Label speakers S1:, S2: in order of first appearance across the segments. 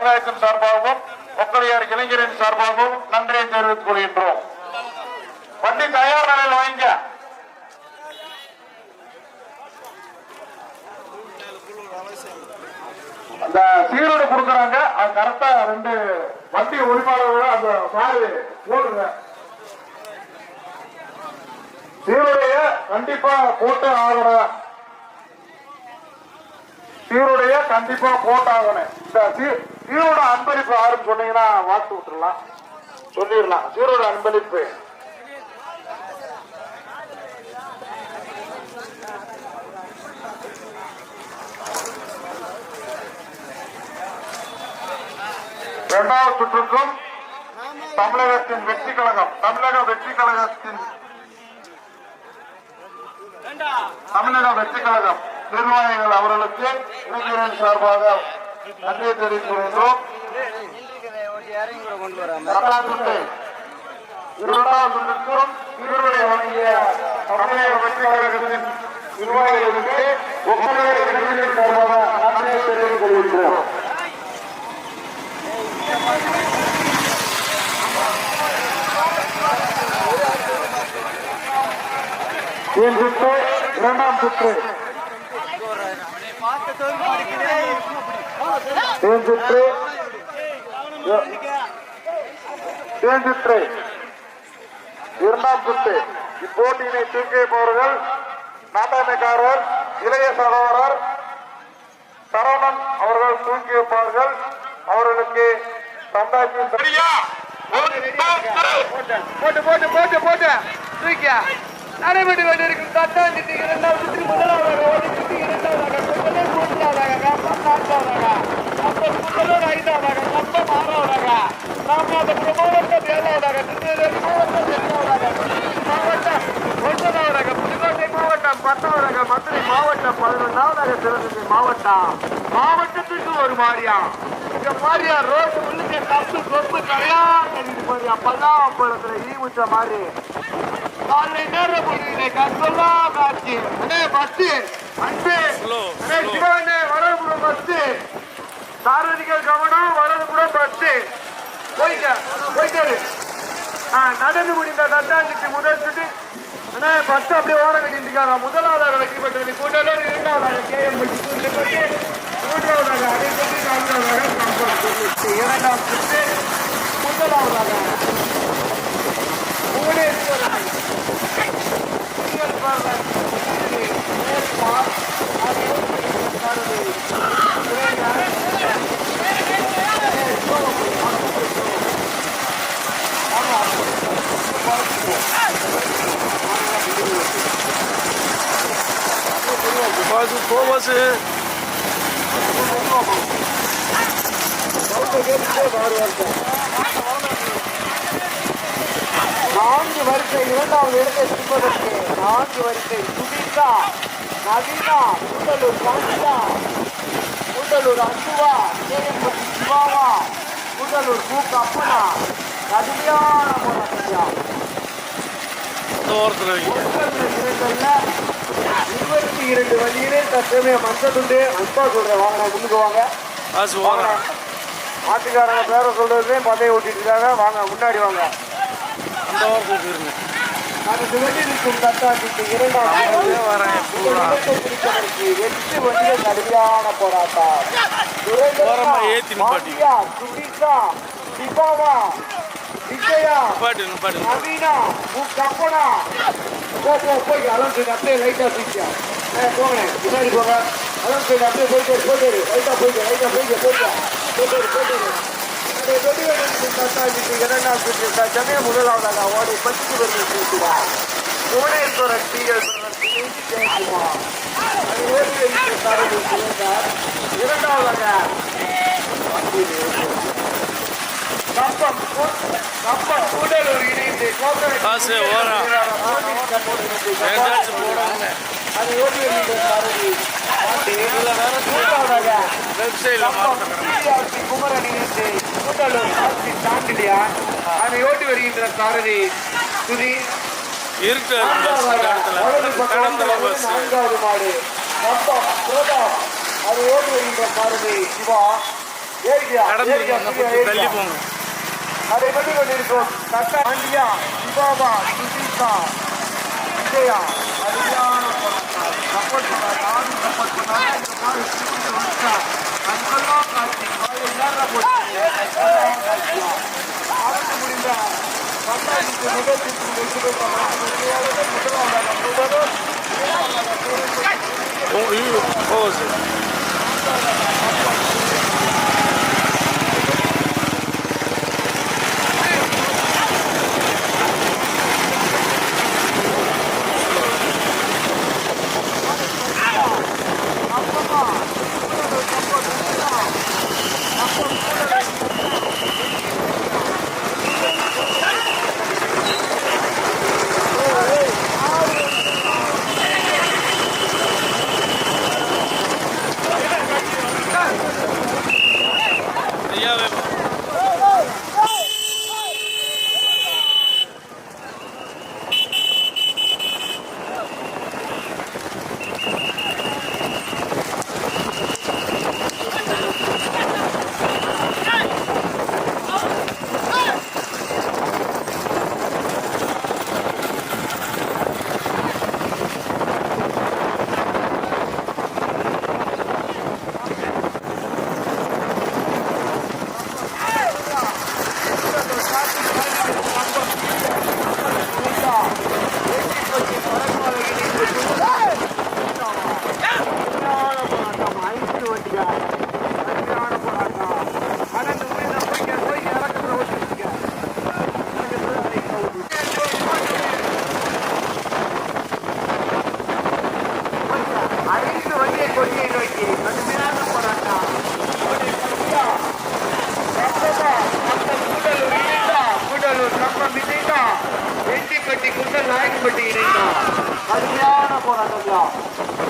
S1: சமுதாயத்தின் சார்பாகவும் ஒக்கலையார் இளைஞரின் சார்பாகவும் நன்றியை தெரிவித்துக் கொள்கின்றோம். வண்டி தயார் நிலையில் வாங்க. அந்த சீரோடு கொடுக்குறாங்க. அது கரெக்டா ரெண்டு வண்டி உரிமையாளர்கள் அந்த சாரி போடுங்க. சீருடைய கண்டிப்பா போட்டு ஆகணும் சீருடைய கண்டிப்பா போட்டாகணும். இந்த சீரோட அன்பளிப்பு யாருன்னு சொன்னீங்கன்னா வாழ்த்து விட்டுறலாம் சொல்லிடலாம். சீரோட அன்பளிப்பு. இரண்டாவது சுற்றுக்கும் தமிழகத்தின் வெற்றி கழகம் தமிழக வெற்றி கழகத்தின் தமிழக வெற்றி கழகம். நிர்வாகிகள் அவர்களுக்கு இளைஞரின் சார்பாக நன்றியை தெரிவித்துள்ளோம் இரண்டாவது சுற்றுக்கும் இருவரை வழங்கிய தமிழக வெற்றி கழகத்தின் நிர்வாகிகளுக்கு ஒப்பந்த இளைஞரின் சார்பாக நன்றியை தெரிவித்துக் கொள்கின்றோம் இரண்டாம் சுற்று. ஏழு சுற்று இரண்டாம் சுற்று இப்போட்டியினை தூக்கி வைப்பவர்கள் நாட்டாமைக்காரர் இளைய சகோதரர் சரவணன் அவர்கள் தூக்கி வைப்பார்கள் அவர்களுக்கு சந்தாச்சியின்
S2: போட்டு போட்டு போட்டு போட்டு தூக்கியா நடைபெற்று கொண்டிருக்கும் தட்டான் சுத்தி இரண்டாவது சுற்றி முதலாவதாக ஒரு சுற்றி இரண்டாவதாக முதலில் மூன்றாவதாக கம்பம் நான்காவதாக கம்பம் மாவட்டம் மாவட்டம் எட்டாவதாக மாவட்டம் ஒன்பதாவதாக புதுக்கோட்டை மாவட்டம் பத்தாவதாக மதுரை மாவட்டம் பதினொன்றாவதாக சிவகங்கை மாவட்டம் மாவட்டத்துக்கு ஒரு மாறியா இங்க மாறியா ரோடு உள்ளுக்கு கப்பு கொப்பு கரையா கட்டிட்டு போறியா பல்லாம் பழத்துல ஈ உச்ச மாதிரி காலை நேரம் முடியுது கண்கொள்ளா காட்சி அண்ணே பஸ் அன்பு சிவனே வரதுபுரம் பஸ் சாரதிகள் கவனம் வரதுபுரம் பஸ் போய்க்க போய்க்காரு. ஆ நடந்து முடிந்த தட்டாஞ்சிக்கு முதல் சுட்டு. அண்ணே பஸ் அப்படியே ஓட கட்டிருக்காங்க முதலாவதாக வெற்றி பெற்றது கூட்டலூர் இரண்டாவதாக கேஎம் பட்டி மூன்றாவதாக அடைப்பட்டி நான்காவதாக கம்பம் சொல்லிட்டு இரண்டாம் சுற்று முதலாவதாக புவனேஸ்வரன்.
S3: Assim.
S2: நான்கு வரிசை இரண்டாவது இடத்தை பிடிப்பதற்கு நான்கு வரிசை சுபிதா நவீனா கூட்டலூர் காந்தியா கூட்டலூர் அன்புவா கேஎம்பட்டி சிவாவா கூட்டலூர் கு. கப்பனா கடுமையான
S3: வைங்க.
S2: இருபத்தி இரண்டு வழியிலே தற்சமயம் மஞ்சள் அன்பா சொல்றேன் வாங்க முன்னுக்கு வாங்க. மாட்டுக்காரங்க பேரை சொல்றது பதைய ஓட்டிட்டு இருக்காங்க. வாங்க முன்னாடி வாங்க. இரண்டாம்
S3: அப்படியே வரேன், பூரா.
S2: பிடிப்பதற்கு வெற்றி வண்டிய கடுமையான போராட்டம். சுபிதா சிவாவா விஜயா நவீனா கப்பனா போ போ போய் அலந்து அப்படியே லைட்டா தூக்கியா போங்க. பின்னாடி போங்க. அலந்து அப்படியே போயிட்டு போயிட்டு லைட்டாக போயிட்டு லைட்டாக போயிட்டு போயிட்டு போயிட்டு போயிட்டு அதை இரண்டாம் சுற்று சமயம் முதலாவதாக ஓடி பத்து வருடம் பேசுவார் புவனேஸ்வரன் டிஎல் இரண்டாவதாக கப்பம் கப்பம் கூடலூர் இணைந்து கோக்கரை
S3: காசு ஓரம். ஏதாச்சும் போடுவாங்க
S2: அது ஓடி வைத்து வேற மூன்றாவதாக
S3: வெப்சைட்ல மாற்றம்
S2: குமரன் இணைந்து கூட்டலூர் ஆட்சி அதை ஓட்டி வருகின்ற சாரதி சுதி
S3: இருட்டு பஸ் பஸ்
S2: நான்காவது மாடு கப்பம் பிரதாப் அதை ஓட்டி வருகின்ற சாரதி சிவா ஏறியா
S3: கடந்து தள்ளி போங்க.
S2: அதை பற்றி கொண்டிருக்கும் தக்க பாண்டியா சிவாபா சுதீஷா விஜயா அருமையான போராட்டம் சப்போர்ட் பண்ணார் நானும் சப்போர்ட் பண்ணார் இந்த மாதிரி சிரிச்சு வச்சா அங்கெல்லாம் காட்சி காலை நேரம் போச்சு அங்கெல்லாம் காட்சியா ஆரம்பி முடிந்த பத்தாயிரத்து முதலுக்கு முதலாவது முதலாவதாக முதலும்
S3: ஓ, ஐயோ, போகுது சார்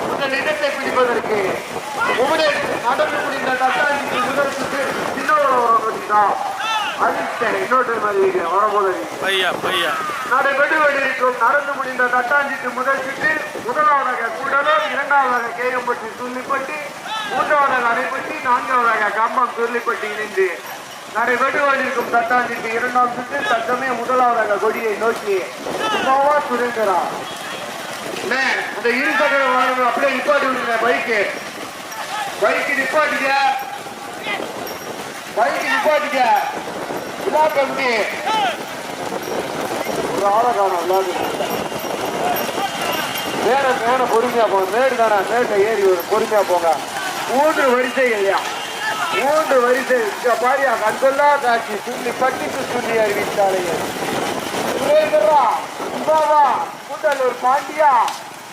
S2: முதல் இடத்தை பிடிப்பதற்கு உமரே நடந்து முடிந்த தட்டாஞ்சிக்கு முதல் சுற்று இன்னொரு வண்டிதான் அதிர்ஷ்ட இன்னொரு மாதிரி
S3: பையா
S2: நடைபெற்று கொண்டிருக்கும் நடந்து முடிந்த தட்டாஞ்சிட்டு முதல் சுற்று முதலாவதாக கூடலூர் இரண்டாவதாக கேயம்பட்டி சுள்ளிப்பட்டி மூன்றாவதாக அணைப்பட்டி நான்காவதாக கம்பம் சுள்ளிப்பட்டி இணைந்து நடைபெற்று கொண்டிருக்கும் தட்டாஞ்சிட்டு இரண்டாம் சுற்று தத்தமே முதலாவதாக கொடியை நோக்கி சுரேந்திரா. அண்ணே, அந்த இரு சக்கர வாகனம் அப்படியே நிப்பாட்டி விடுங்க பைக்கு. பைக்கு நிப்பாட்டிக்க. பைக்கு நிப்பாட்டிக்க. இதா கம்பி ஒரு ஆளை காணும் எல்லாரும் மேல மேல பொறுமையா போங்க. மேடு தானே? மேட்டை ஏறி ஒரு பொறுமையா போங்க. மூன்று வரிசை இல்லையா? மூன்று வரிசை. பாரியா கண்கொள்ளா காட்சி. சுள்ளி பட்டிக்கு சுள்ளி அறிவித்தாலே. சுரேந்திரா கூட்டலூர் பாண்டியா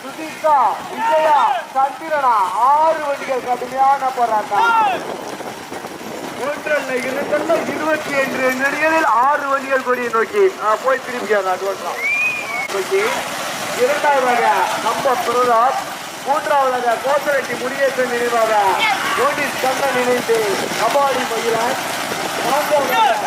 S2: சுதீஷா விஜயா சந்திரனா ஆறு வண்டிகள் கடுமையான போராட்டம். ஒன்றல்ல இரண்டல்ல இருபத்தி ஐந்து நடிகளில் ஆறு வண்டிகள் கொடியை நோக்கி. நான் போய் திரும்பி அந்த அட்வான்ஸ் நோக்கி இரண்டாவதாக நம்ம பிரதாப் மூன்றாவதாக கோத்தரெட்டி முனியேசன் நினைவாக நோட்டீஸ் கண்ணன் இணைந்து கபாடி மகிழன் நான்காவதாக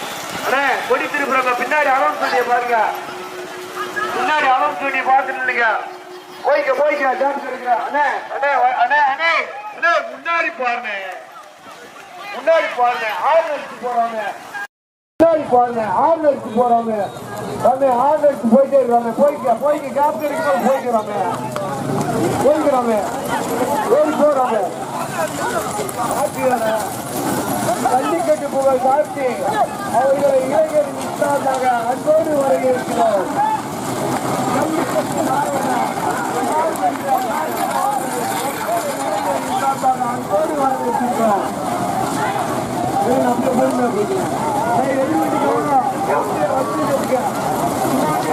S2: அண்ணே கொடி திருப்புறங்க பின்னாடி அலௌன்ஸ் பண்ணிய பாருங்க. பின்னாடி அலௌன்ஸ் பண்ணி பார்த்துட்டு இல்லைங்க. போய்க்க போய்க்க ஜான்ஸ் இருக்கிற அண்ணே அண்ணே அண்ணே அண்ணே. அண்ணே முன்னாடி பாருங்க முன்னாடி பாருங்க ஆறு அடிச்சு போறாங்க முன்னாடி பாருங்க ஆறு அடிச்சு போறாங்க அண்ணே ஆறு அடிச்சு போயிட்டே இருக்காங்க போய்க்க போய்க்க கேப் கிடைக்கும் போய்க்கிறாங்க போய்க்கிறாங்க ஓடி போறாங்க ஜல்லிக்கட்டு புகழ் காட்டி அவர்களை இளைஞர் உற்சாகமாக அன்போடு வரவேற்கிறோம். ஜல்லிக்கட்டு நாயகர் அன்போடு வரவேற்கிறோம் அப்படியே. ஏய், வெளிய விட்டுட்டு வாங்க. அப்படியே வச்சுட்டு இருக்க. பின்னாடி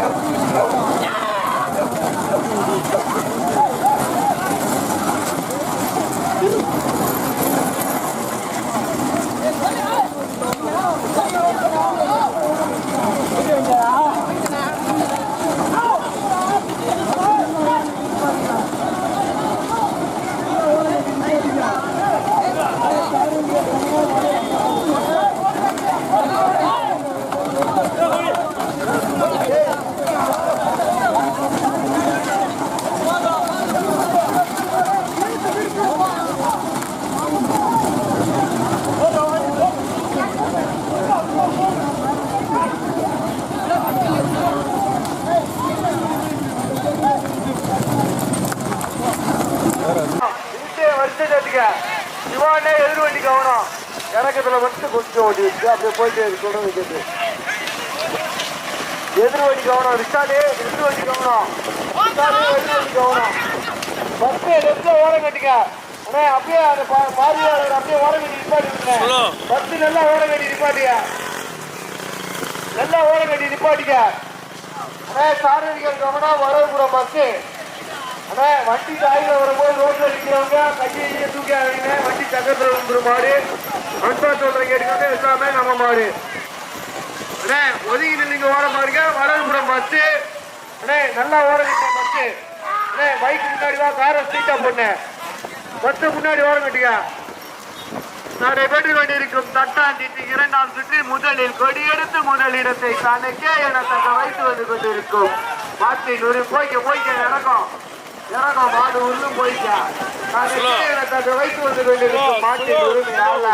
S2: வச்சுட்டு இருக்க. போனே எதிர் வண்டி கவனம் இறக்கத்துல மட்டும் கொஞ்சம் ஓடி வச்சு அப்படியே போயிட்டு இருக்கு சொல்ல வைக்கிறது எதிர் வண்டி கவனம் ரிஷாலே எதிர் வண்டி கவனம். எதிர் வண்டி கவனம். பஸ் லெஃப்ட்ல ஓரம் கட்டிக்க. அண்ணே அப்படியே அந்த பார்வையாளர் அப்படியே ஓரம் கட்டி நிப்பாட்டி
S3: Hello.
S2: பஸ் நல்லா ஓரம் கட்டி நிப்பாட்டியா? நல்லா ஓரம் கட்டி நிப்பாட்டிக்க. அண்ணே சாரதிகள் கவனம் வரவுபுரம் பஸ் அண்ணே வண்டி தாயில் வரும்போது ரோட்டில் நிற்கிறவங்க கையை தூக்கி ஆகிங்க வண்டி சக்கரத்தில் வந்துடும் மாடு அன்பா சொல்ற கேட்டுக்காங்க எல்லாமே நம்ம மாடு. அண்ணே ஒதுங்கி நின்று ஓட மாடுங்க வரவுபுரம் பஸ்ஸு அண்ணே நல்லா ஓர பஸ்ஸு அண்ணே பைக் முன்னாடி வா. காரை ஸ்ட்ரீட்டாக பொண்ணு. பஸ்ஸு முன்னாடி ஓரம் கட்டிக்க நடைபெற்று கொண்டிருக்கும் தட்டாண்டிக்கு இரண்டாம் சுற்றி முதலில் கொடியெடுத்து முதலிடத்தை தனக்கே இடத்தக்க வைத்து வந்து கொண்டிருக்கும். மாட்டின் ஒரு போய்க்க போய்க்க நடக்கும். இறக்கம் மாடு உள்ளும் தனக்கே இடத்தக்க வைத்து வந்து கொண்டிருக்கும் மாட்டின் உரிமையாள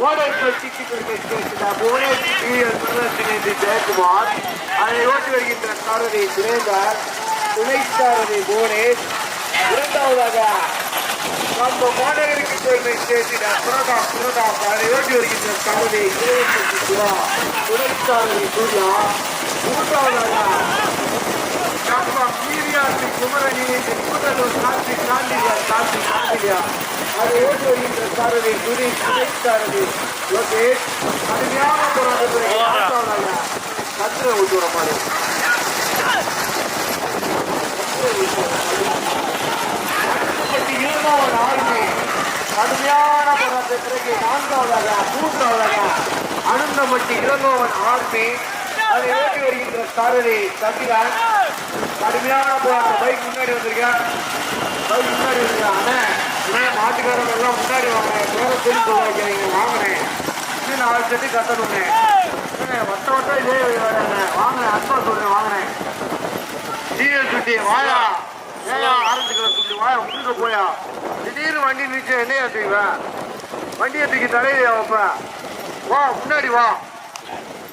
S2: ஓடை பற்றிக்கு கொண்டிருக்கிறார் புவனேஸ்வரியல் பிரதர்சனை ஜெயக்குமார் அதை ஓட்டி வருகின்ற சாரதி சுரேந்தர் துணை சாரதி புவனேஷ் இரண்டாவதாக நம்ம மாநகருக்கு பெருமை சேர்த்திட புரதா புரதா அதை ஓட்டி வருகின்ற சாரதி சிவா துணை சாரதி சூர்யா மூன்றாவதாக நம்ம மீரியாசி குமரனியை முதல்வர் காந்தி காந்தியா காந்தி காந்தியா அதை ஓட்டி வருகின்ற சாரதி துணை துணை சாரதி. லோகேஷ் அருமையான போராட்டத்திற்கு நான்காவதாக கத்திர ஊட்டி வர மாதிரி இரண்டாவது ஆளுமை. கடுமையான போராட்ட பிறகு நான்காவதாக மூன்றாவதாக அனந்தமட்டி இளங்கோவன் ஆர்மி அதை ஓட்டி வருகின்ற சாரதி சந்திரன் கடுமையான போராட்டம். பைக் முன்னாடி வந்திருக்கேன் பைக் முன்னாடி வந்திருக்கேன் அண்ணே அண்ணே மாட்டுக்காரங்க எல்லாம் முன்னாடி வாங்க. வேற சொல்லி சொல்லுவாங்க வாங்கினேன் இன்னும் நாலு செட்டு கட்டணும்னே அண்ணே, வட்ட வட்டம் இதே வேலைண்ணே வாங்கினேன் அன்பா சொல்றேன் வாங்கினேன் டீசல் சுட்டி வாயா. ஏயா ஆரம்பிக்கிற சுட்டி வாயா உங்க போயா. திடீர்னு வண்டி நிச்சு என்ன ஏற்றுக்குவேன் வண்டியை தூக்கி தலையில வைப்ப. வா முன்னாடி வா.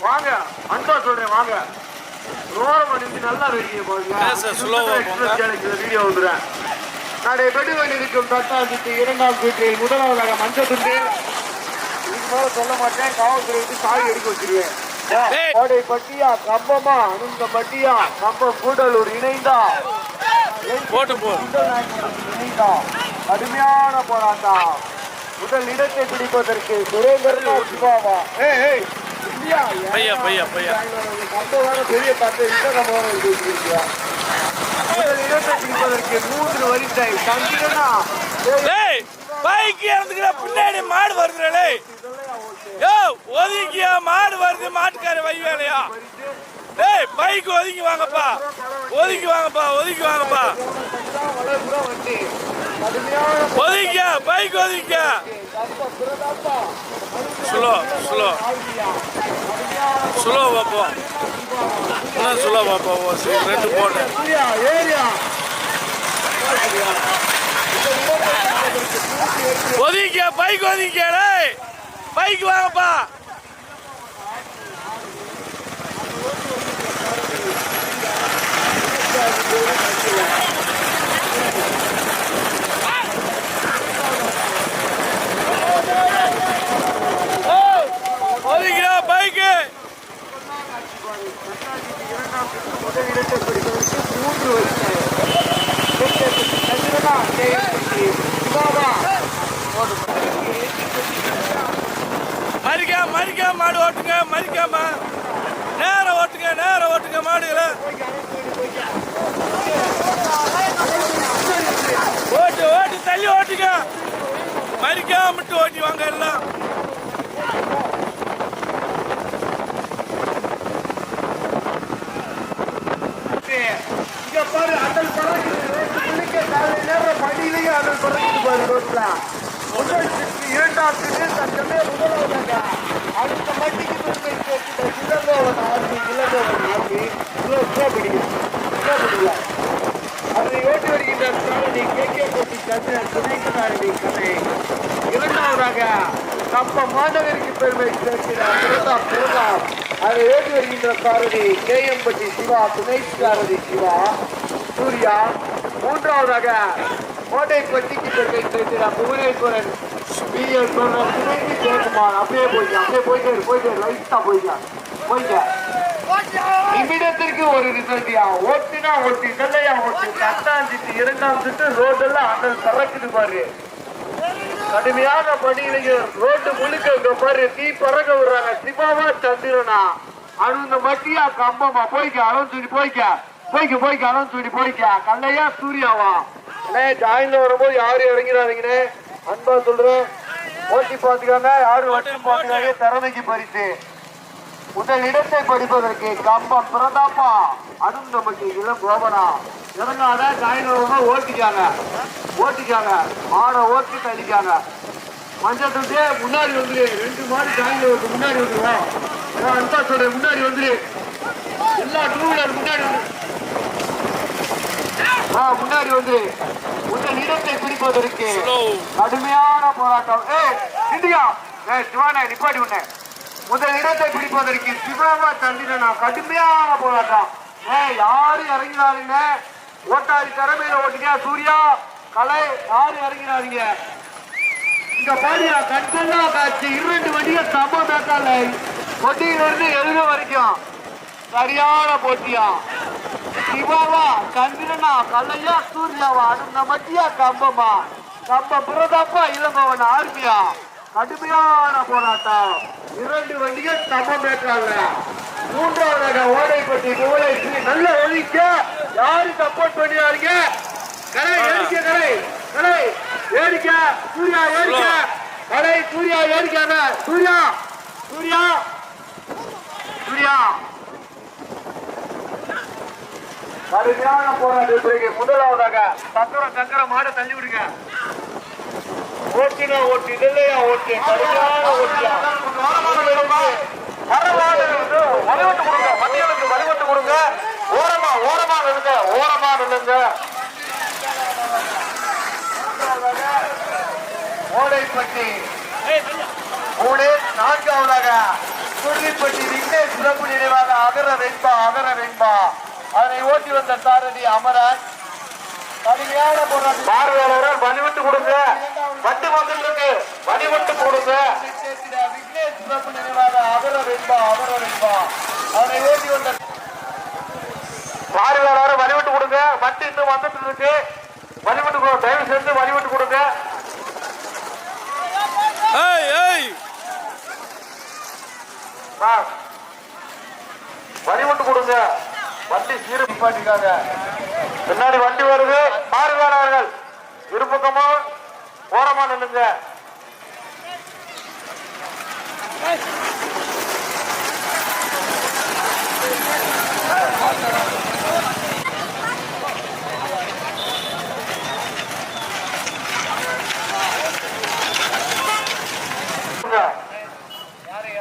S2: வாங்க அன்பா சொல்றேன் வாங்க. ரோரம் பண்ணி நல்லா இருக்கீங்க பாருங்க. வீடியோ வந்துடுறேன். வெடி வண்டி இருக்கும் தட்டாஞ்சிட்டு இரண்டாம் வீட்டில் முதலாவதாக மஞ்சள் துண்டு இதுக்கு மேல சொல்ல மாட்டேன் காவல்துறைக்கு சாவி எடுக்க வச்சிருவேன். கோடை பட்டியா கம்பமா அனுந்த பட்டியா கம்பம் கூடலூர் இணைந்தா.
S3: போட்டு
S2: இணைந்தா. கடுமையான போராட்டம். முதல் இடத்தை பிடிப்பதற்கு சுரேந்திரன் சிவாவா
S3: பையா பையா பையா
S2: கம்பமான பெரிய பத்து நிமிஷம் நம்ம மூன்று வரிசை சந்திரனா
S3: டேய் பைக் இறந்துக்கிற பின்னாடி மாடு வருதுடே யோ ஒதுக்கியா மாடு வருது மாட்டுக்கார வை வேலையா? டேய் பைக் ஒதுக்கி வாங்கப்பா. ஒதுக்கி வாங்கப்பா ஒதுக்கி வாங்கப்பா. ஒதுக்கியா பைக்
S2: ஒதுக்கியா
S3: ஸ்லோ ஸ்லோ
S2: ஆழ்வியா கடுமையான
S3: ஸ்லோ பார்ப்போம் இன்னும் ஸ்லோ பார்ப்போம் ரெண்டு போட்டேன் ஒதுங்க பைக் ஒதுங்க பைக் வாங்கப்பா ஏய், ஒதுங்கியா பைக்கு
S2: முதல் இடத்தை பிடிப்பதற்கு மூன்று வரிசை சந்திரனா ஜெயம்பட்டி சிவாவா
S3: மறிக்கா மறிக்கா மாடு ஓட்டுங்க மறிக்காம நேரம் ஓட்டுங்க நேரம் ஓட்டுங்க மாடுகளை ஓட்டு ஓட்டு தள்ளி ஓட்டுங்க மறிக்காம மட்டும் ஓட்டி வாங்க எல்லாம்
S2: இங்க பாரு அண்ணல் பறக்குது ரோட்டு முழுக்க காலை நேரம் படியிலேயே அண்ணல் பறக்குது பாரு ரோட்ல முதல் சுற்று இரண்டாம் சுற்று தற்சமே முதலாவதாக அடுத்த மட்டிக்கு பெருமை சேர்க்கிற Ilangovan army Ilangovan army slow slow பிடிக்கும் ஸ்லோ பிடிக்கல அதை ஓட்டி வருகின்ற சாரதி கே கே கோட்டி சந்திரன் துணைக்கு சாரதி கதை இரண்டாவதாக நம்ம மாநகருக்கு பெருமை சேர்க்கிறார். பிரதாப் பிரதாப். அதை ஓட்டி வருகின்ற சாரதி கே எம்பட்டி சிவா துணை சாரதி சிவா. சூர்யா மூன்றாவதாக கோட்டைப்பட்டிக்கு பெருமை சேர்க்கிறார். புவனேஸ்வரன் துணைக்கு ஜெயக்குமார். அப்படியே போய்க்க அப்படியே போயிட்டே இரு, லைட்டா போய்க்க போய்க்க நிமிடத்திற்கு ஒரு ரிசல்ட்டியா ஓட்டுனா ஓட்டு செல்லையா ஓட்டு? பத்தாம் இரண்டாம் சுட்டு ரோடெல்லாம் அண்ணன் சரக்குது பாரு. கடுமையான பணியிலைங்க ரோட்டு முழுக்க இங்க பாரு தீ பறக்க விடுறாங்க. சிவாவா சந்திரனா. அழுந்த மட்டியா கம்பமா? போய்க்க அழகு சொல்லி போய்க்க. போய்க்க போய்க்க அழகு சொல்லி போய்க்க. கல்லையா சூர்யாவா? அண்ணே ஜாயின்ல வரும்போது யாரும் இறங்கிறாதீங்கண்ணே அன்பா சொல்றேன். ஓட்டி பாத்துக்காங்க யாரும் வட்டம் பாத்துக்காங்க திறமைக்கு பரிசு. முதல் இடத்தை படிப்பதற்கு கம்பம் பிரதாப்பா. அதுவும் நமக்கு இளம் கோபனா இறங்காத வரும்போது ஓட்டிக்காங்க. ஓட்டிக்காங்க. மாடை ஓட்டி தள்ளிக்காங்க. மஞ்சள் துண்டே முன்னாடி வந்துரு. ரெண்டு மாடு வருது முன்னாடி வந்துருவோம் சொல்றேன் முன்னாடி வந்துரு. எல்லா டூ வீலர் முன்னாடி வந்து ஆ முன்னாடி வந்து முதல் இடத்தை பிடிப்பதற்கு கடுமையான போராட்டம். ஏய் இந்தியா சிவானே நிப்பாட்டி உன்னை. முதல் இடத்தை பிடிப்பதற்கு சிவாவா நான் கடுமையான போராட்டம். ஏன் யாரும் இறங்கினாருங்க ஓட்டாளி திறமையில ஓட்டியா சூர்யா? கலை யாரும் இறங்கினாருங்க இந்த பாடியா கண்கொள்ளா காட்சி இரண்டு வண்டிகள் சம மேட்டால கொட்டியிலிருந்து எழுத வரைக்கும் சரியான போட்டியா? சிவாவா சந்திரனா கலையா சூர்யாவா? அந்த மத்தியா கம்பமா கம்ப பிரதாப்பா இளங்கவன் ஆர்மியா? கடுமையான போராட்டம். இரண்டு வண்டிகள் சமம் ஏற்றாங்க. மூன்றாவதாக ஓடைப்பட்டி மூளை ஸ்ரீ நல்ல ஒழிக்க யாரு சப்போர்ட் பண்ணியாருங்க கரை ஏடிக்க கரை கரை ஏடிக்க சூர்யா ஏடிக்க கரை சூர்யா ஏடிக்காங்க சூர்யா சூர்யா. சூர்யா. கடுமையான போராட்டத்திற்கு முதலாவதாக சக்கரம் சக்கரம் மாட தள்ளி விடுங்க. ஓட்டினா ஓட்டி இல்லையா ஓட்டி கடுமையான ஓட்டியா?
S1: வடிவட்டு கொடுங்க மத்தியலுக்கு வடிவட்டு கொடுங்க ஓரமா ஓரமா நில்லுங்க ஓரமா நில்லுங்க
S2: ஓடைப்பட்டி. மூணு நான்காவதாக. சுருளிப்பட்டி விக்னேஷ் சிறப்பு நினைவாக அகர வெண்பா அகர வெண்பா. அதனை ஓட்டி வந்த சாரதி அமரன். கடுமையான போராட்டம்.
S1: பார்வையாளர்கள் வடிவட்டு கொடுங்க. வண்டி வந்துட்டு இருக்கு வடிவட்டு கொடுங்க
S2: விக்னேஷ் சிறப்பு நினைவாக அகர வெண்பா அகர வெண்பா அதனை ஓட்டி வந்த
S1: பார்வையாளரை வழிவிட்டு கொடுங்க. வண்டி இன்னும் வந்துட்டு இருக்கு வழிவிட்டு தயவு செஞ்சு வழிவிட்டு கொடுங்க.
S3: ஏய் ஏய்.
S1: ஆ. வழிவிட்டு கொடுங்க. வண்டி சீரு
S2: நிப்பாட்டிக்காங்க
S1: பின்னாடி வண்டி வருது. பார்வையாளர்கள் இருபக்கமும் ஓரமா நில்லுங்க.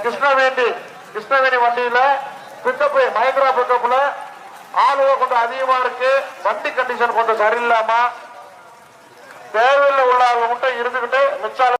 S1: கிருஷ்ணவேண்டி கிருஷ்ணவேணி வண்டியில பிக்கப் மைக்ரா பிக்கப்ல ஆளுக கொஞ்சம் அதிகமா இருக்கு. வண்டி கண்டிஷன் கொஞ்சம் சரியில்லாம தேவையில்லை உள்ளவர்கள் மட்டும் இருந்துகிட்டு மிச்சால